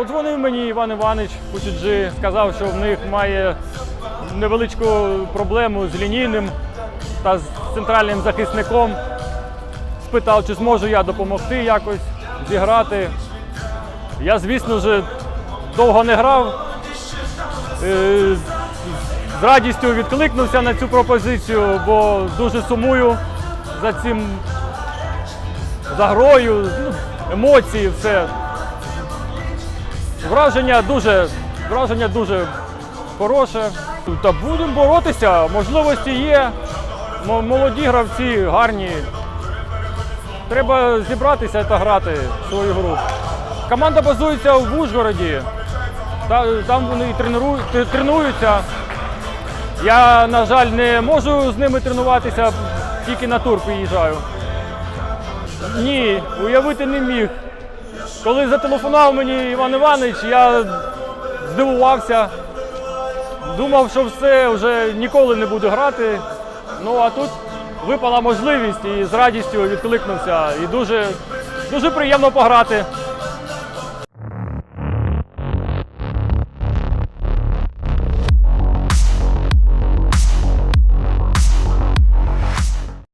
Подзвонив мені Іван Іванович Пучуджи, сказав, що в них має невеличку проблему з лінійним та з центральним захисником. Спитав, чи зможу я допомогти якось зіграти. Я, звісно ж, довго не грав. Е, З радістю відкликнувся на цю пропозицію, бо дуже сумую за цим за грою, ну, емоції, все. Враження дуже, враження дуже хороше. Та будемо боротися, можливості є. Молоді гравці гарні. Треба зібратися та грати в свою гру. Команда базується в Ужгороді. Та- Там вони тренуються. Я, на жаль, не можу з ними тренуватися, тільки на тур приїжджаю. Ні, уявити не міг. Коли зателефонував мені Іван Іванович, я здивувався. Думав, що все, вже ніколи не буду грати. Ну а тут випала можливість і з радістю відкликнувся. І дуже, дуже приємно пограти.